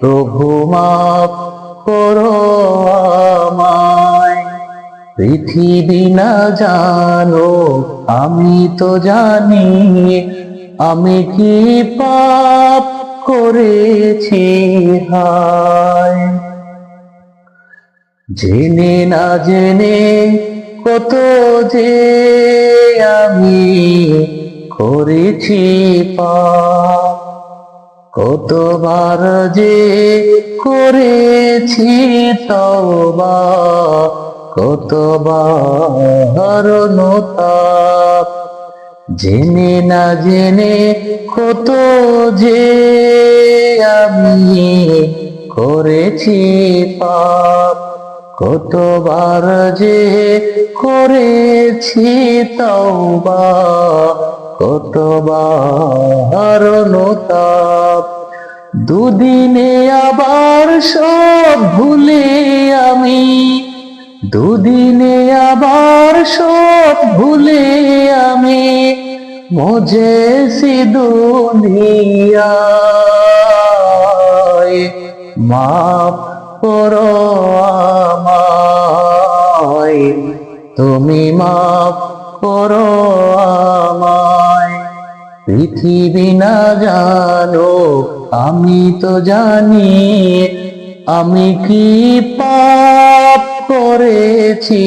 প্রভু মাফ করো আমায়। পৃথিবী না জানো, আমি তো জানি, আমি কি পাপ করেছি, হায়। জেনে না জেনে কত যে আমি করেছি পাপ। কতবার যে করেছি তওবা, কতবার নতাপ জেনে না জেনে কত যে আমি করেছি পাপ, কতবার যে করেছি তওবা কতবার নতাপ দুদিনে আবার সব ভুলে আমি। দুদিনে আবার সব ভুলে আমি। মজে দুনিয়ায় মাফ করো আমায়। তুমি মাফ করো আমায়। পৃথিবী না জানো, আমি তো জানি আমি কি পাপ করেছি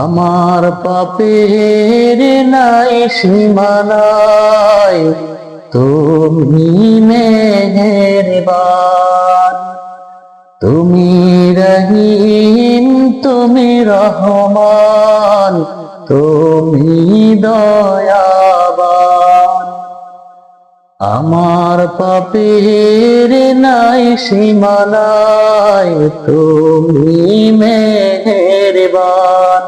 আমার পাপের নাই সীমানায় তুমি মেহেরবান। তুমি রহিম, তুমি রহমান। তুমি দয়াবান। আমার পাপের নাই সীমানায় তুমি মেহেরবান।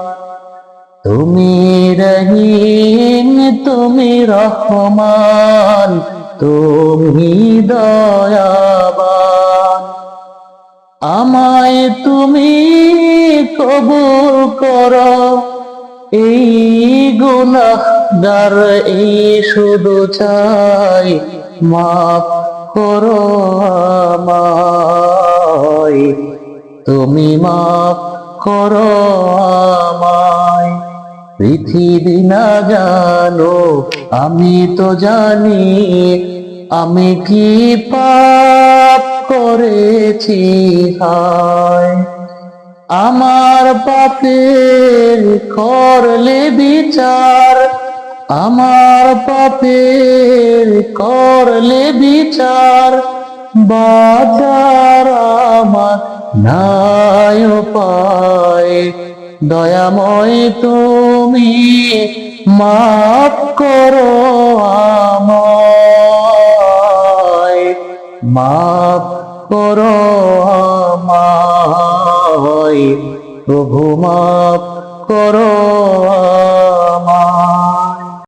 তুমি রহিম, তুমি রহমান, তুমি দয়াবান। আমায় তুমি কবুল করো। এই গুনাহগার এই শুধু চাই, মাফ করো আমায়। তুমি মাফ করো আমায়। পৃথিবী না জানো, আমি তো জানি, আমি কি পাপ করেছি, হায়। আমার পাপের করলে বিচার, আমার পাপের করলে বিচার বাজার আমার নাই পায় দয়াময় তুমি মাফ করো আমায়, মাফ করো আমায়, প্রভু মাফ করো আমার।